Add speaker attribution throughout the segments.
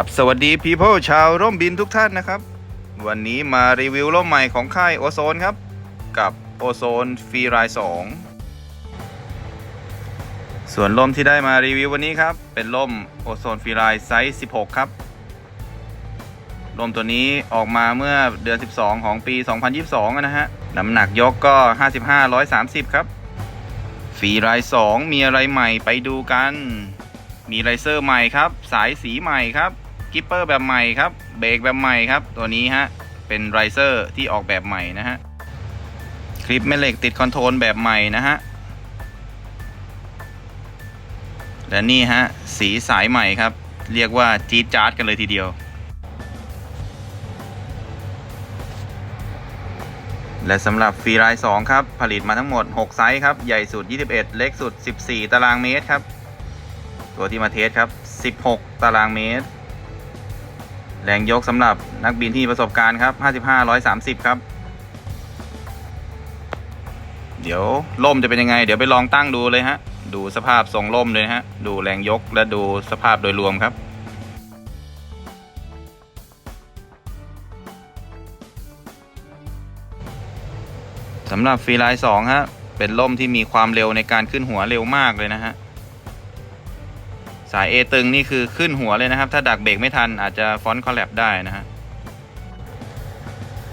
Speaker 1: ครับ สวัสดีพีเพิลชาวร่มบินทุกท่านนะครับ วันนี้มารีวิวร่มใหม่ของค่ายโอโซนครับ กับโอโซนฟรีราย2ส่วนร่มที่ได้มารีวิววันนี้ครับ เป็นร่มโอโซนฟรีรายไซส์ 16 ครับร่มตัวนี้ออกมาเมื่อเดือน 12 ของปี 2022อะนะฮะ น้ำหนักยกก็ 55-130 ครับฟรีราย 2 มีอะไรใหม่ไปดูกันมีไรเซอร์ใหม่ครับ สายสีใหม่ครับ กิปเปอร์แบบใหม่ครับ เบรกแบบใหม่ครับ ตัวนี้ฮะ เป็นไรเซอร์ที่ออกแบบใหม่นะฮะ คลิปแม่เหล็กติดคอนโทรลแบบใหม่นะฮะ และนี่ฮะ สีสายใหม่ครับ เรียกว่าจี๊ดจ๊าดกันเลยทีเดียว และสำหรับฟรีไลน์2ครับ ผลิตมาทั้งหมด 6 ไซส์ครับ ใหญ่สุด 21 เล็กสุด 14 ตารางเมตรครับ ตัวที่มาเทสครับ 16 ตารางเมตร แรงยกสำหรับนักบินที่ประสบการณ์ครับ 55 130 ครับ เดี๋ยวล่มจะเป็นยังไง เดี๋ยวไปลองตั้งดูเลยฮะ ดูสภาพทรงล่มเลยฮะ ดูแรงยกและดูสภาพโดยรวมครับสำหรับฟรีไลน์2ฮะ เป็นล่มที่มีความเร็วในการขึ้นหัวเร็วมากเลยนะฮะ สาย A ตึงนี่คือขึ้นหัวเลยนะครับ ถ้าดักเบรกไม่ทันอาจจะฟอนต์คอลแลบได้นะฮะ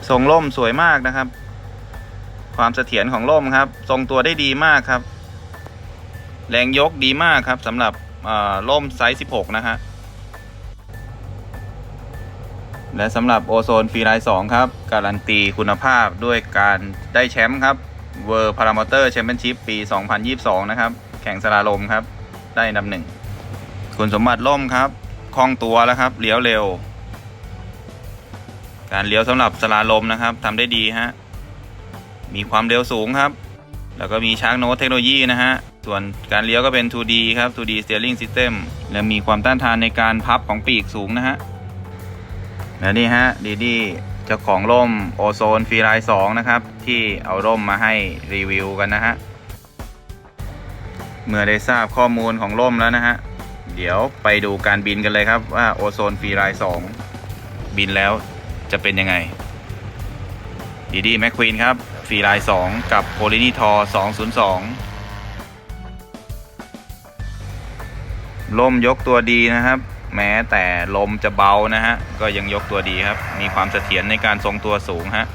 Speaker 1: ทรงล่มสวยมากนะครับ ความเสถียรของล่มครับ ทรงตัวได้ดีมากครับ แรงยกดีมากครับสำหรับล่มไซส์ 16 นะฮะและสำหรับโอโซนฟรีไลน์2ครับ การันตีคุณภาพด้วยการได้แชมป์ครับ World Paramotor Championship ปี 2022 นะครับ แข่งสลาลมครับ ได้อันดับหนึ่ง คุณสมบัติล่มครับคล่องตัวแล้วครับเลี้ยวเร็ว การเลี้ยวสำหรับสลาลมนะครับทำได้ดีฮะมีความเร็วสูงครับ แล้วก็มีชาร์กโนตเทคโนโลยีนะฮะส่วนการเลี้ยวก็เป็น 2D ครับ 2D steering system และมีความต้านทานในการพับของปีกสูงนะฮะและนี่ฮะดีดีเจ้าของร่มโอโซนฟรีไลน์2นะครับ ที่เอาร่มมาให้รีวิวกันนะฮะ เมื่อได้ทราบข้อมูลของร่มแล้วนะฮะ เดี๋ยวไปดูการบินกันเลยครับว่าโอโซนฟรีไลน์2บินแล้วจะเป็นยังไงดีดีแมคควีนครับฟรีไลน์2กับโพลินีทอ202ลมยกตัวดีนะครับ แม้แต่ลมจะเบานะฮะก็ยังยกตัวดีครับ มีความเสถียรในการทรงตัวสูงฮะ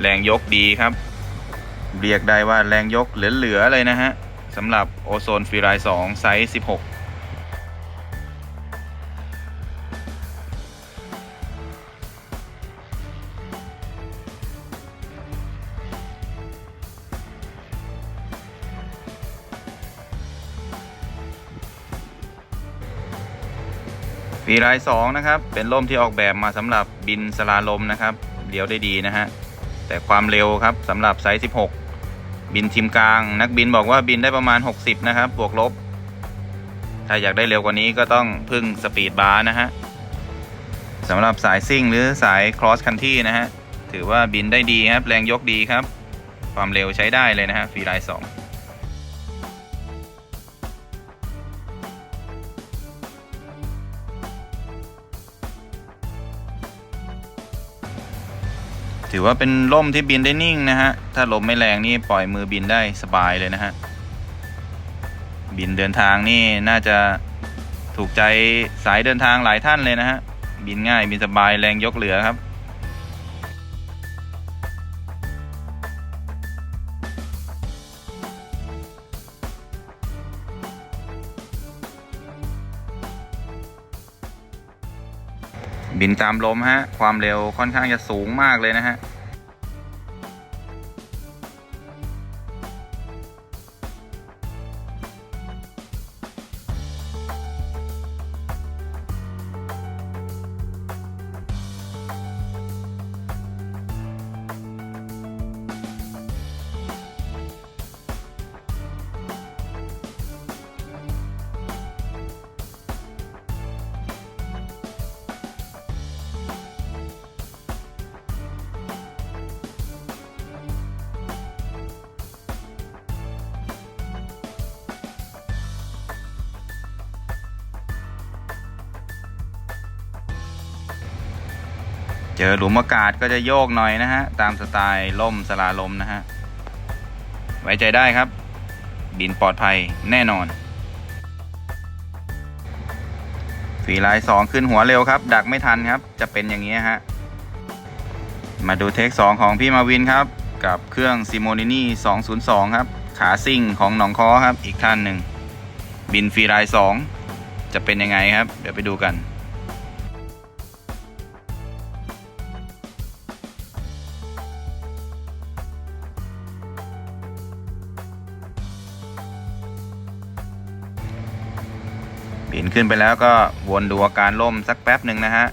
Speaker 1: แรงยกดีครับ เรียกได้ว่าแรงยกเหลือๆเลยนะฮะสำหรับโอโซนฟรีไลน์2ไซส์16 ฟรีไลน์สองนะครับ เป็นร่มที่ออกแบบมาสำหรับบินสลาลมนะครับเลี้ยวได้ดีนะฮะ แต่ความเร็วครับสำหรับไซส์ 16 บินทิมกลาง นักบินบอกว่าบินได้ประมาณ 60 นะครับ บวกลบ ถ้าอยากได้เร็วกว่านี้ก็ต้องพึ่งสปีดบาร์นะฮะสำหรับสายซิ่งหรือสายครอสคันที่นะฮะ ถือว่าบินได้ดีครับ แรงยกดีครับ ความเร็วใช้ได้เลยนะฮะฟรีไลน์สอง ถือว่าเป็นร่มที่บินได้นิ่งนะฮะ ถ้าลมไม่แรงนี่ปล่อยมือบินได้สบายเลยนะฮะ บินเดินทางนี่น่าจะถูกใจสายเดินทางหลายท่านเลยนะฮะ บินง่ายบินสบายแรงยกเหลือครับ บินตามลมฮะ ความเร็วค่อนข้างจะสูงมากเลยนะฮะ เจอหลุมอากาศก็จะโยกหน่อยนะฮะ ตามสไตล์ล่มสลาลมนะฮะ ไว้ใจได้ครับ บินปลอดภัยแน่นอนฝีลายสองขึ้นหัวเร็วครับ ดักไม่ทันครับ จะเป็นอย่างนี้ฮะ มาดูเทคสองของพี่มาวินครับ กับเครื่องซิโมนินี่202 ครับ ขาซิ่งของหนองคอครับ อีกท่านหนึ่ง บินฟรีลายสองจะเป็นยังไงครับ เดี๋ยวไปดูกัน บินขึ้นไปแล้วก็วนดูอาการล่มสักแป๊บหนึ่งนะฮะ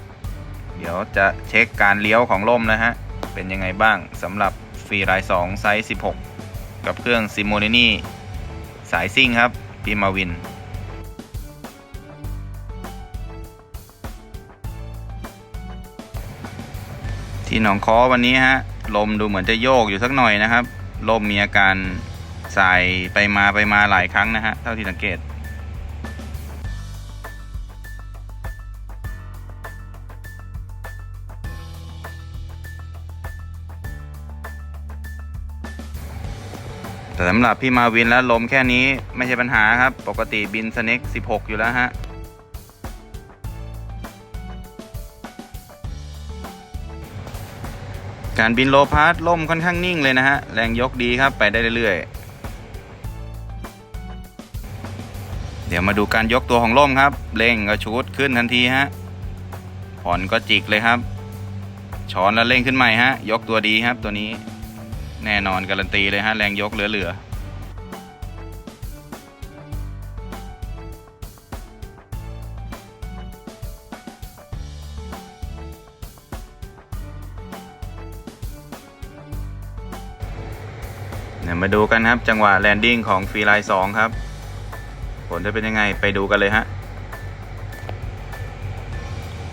Speaker 1: เดี๋ยวจะเช็คการเลี้ยวของล่มนะฮะ เป็นยังไงบ้างสำหรับฟรีไลน์2ไซส์ 16 กับเครื่องซิโมเนนี่สายซิ่งครับพี่มาวินที่หนองคอวันนี้ฮะลมดูเหมือนจะโยกอยู่สักหน่อยนะครับ ลมมีอาการสายไปมาไปมาหลายครั้งนะฮะเท่าที่สังเกต แต่สำหรับพี่มาวินแล้วลมแค่นี้ไม่ใช่ปัญหาครับ ปกติบินสเน็ก16 อยู่แล้วฮะการบินโลพาร์ทล่มค่อนข้างนิ่งเลยนะฮะ แรงยกดีครับไปได้เรื่อยๆ เดี๋ยวมาดูการยกตัวของล่มครับ เร่งก็ชูดขึ้นทันทีฮะ ผ่อนก็จิกเลยครับ ช้อนแล้วเร่งขึ้นใหม่ฮะ ยกตัวดีครับตัวนี้ แน่นอนการันตีเลยฮะ แรงยกเหลือๆเนี่ยมาดูกันครับจังหวะแลนดิ้งของฟรีไลน์2ครับ ผลจะเป็นยังไงไปดูกันเลยฮะ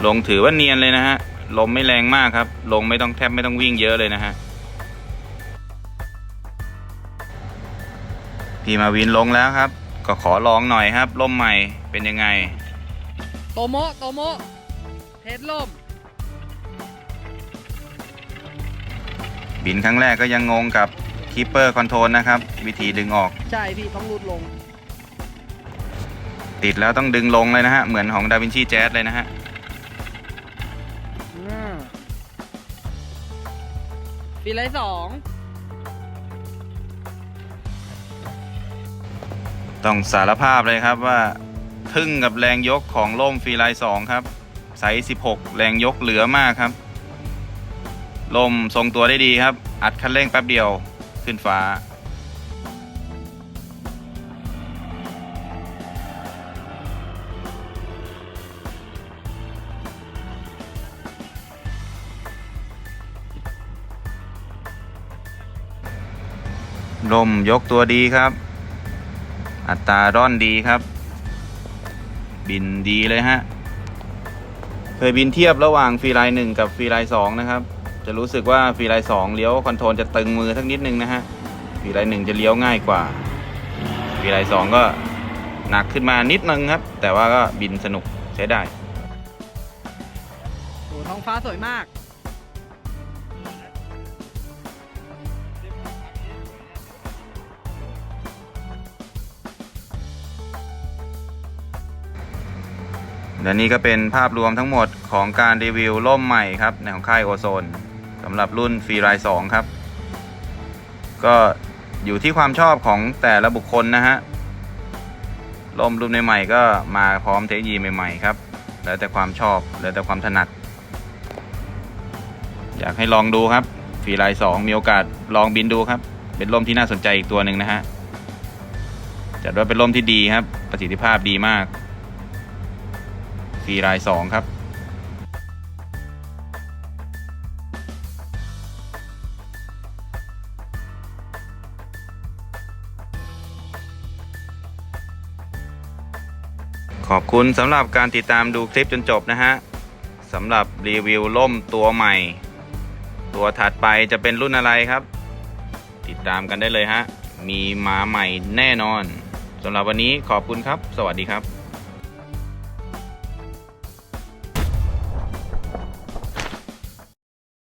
Speaker 1: ลงถือว่าเนียนเลยนะฮะ ลมไม่แรงมากครับ ลงไม่ต้องแทบไม่ต้องวิ่งเยอะเลยนะฮะ พี่มาวินลงแล้วครับ ก็ขอลองหน่อยครับล่มใหม่เป็นยังไง
Speaker 2: โตโมะโตโมะเทสล่ม
Speaker 1: บินครั้งแรกก็ยังงงกับคีเปอร์คอนโทรลนะครับ วิธีดึงออก
Speaker 2: ใช่พี่ต้องรูดลง
Speaker 1: ติดแล้วต้องดึงลงเลยนะฮะ เหมือนของดาวินชีแจ๊สเลยนะฮะ
Speaker 2: อืมปีไรสอง
Speaker 1: ต้องสารภาพเลยครับว่าทึ่งกับแรงยกของล่มฟรีไลน์2ครับไซส์16 แรงยกเหลือมากครับ ลมทรงตัวได้ดีครับ อัดคันเร่งแป๊บเดียวขึ้นฟ้า ลมยกตัวดีครับ อัตราร่อนดีครับ บินดีเลยฮะ เคยบินเทียบระหว่างฟรีไลน์หนึ่งกับฟรีไลน์สองนะครับ จะรู้สึกว่าฟรีไลน์สองเลี้ยวคอนโทรลจะตึงมือสักนิดนึงนะฮะฟรีไลน์หนึ่งจะเลี้ยวง่ายกว่าฟรีไลน์สองก็หนักขึ้นมานิดนึงครับ แต่ว่าก็บินสนุกใช้ได้
Speaker 2: โอ้ท้องฟ้าสวยมาก
Speaker 1: และนี่ก็เป็นภาพรวมทั้งหมดของการรีวิวล่มใหม่ครับในของค่ายโอโซนสำหรับรุ่นฟรีไรสองครับ ก็อยู่ที่ความชอบของแต่ละบุคคลนะฮะล่มรุ่นใหม่ๆก็มาพร้อมเทคโนโลยีใหม่ๆครับ แล้วแต่ความชอบแล้วแต่ความถนัด อยากให้ลองดูครับฟรีไรสองมีโอกาสลองบินดูครับ เป็นล่มที่น่าสนใจอีกตัวหนึ่งนะฮะจัดว่าเป็นล่มที่ดีครับ ประสิทธิภาพดีมาก ฟรีรายสองครับขอบคุณสำหรับการติดตามดูคลิปจนจบนะฮะสำหรับรีวิวล่มตัวใหม่ ตัวถัดไปจะเป็นรุ่นอะไรครับ ติดตามกันได้เลยฮะ มีมาใหม่แน่นอนสำหรับวันนี้ขอบคุณครับ สวัสดีครับ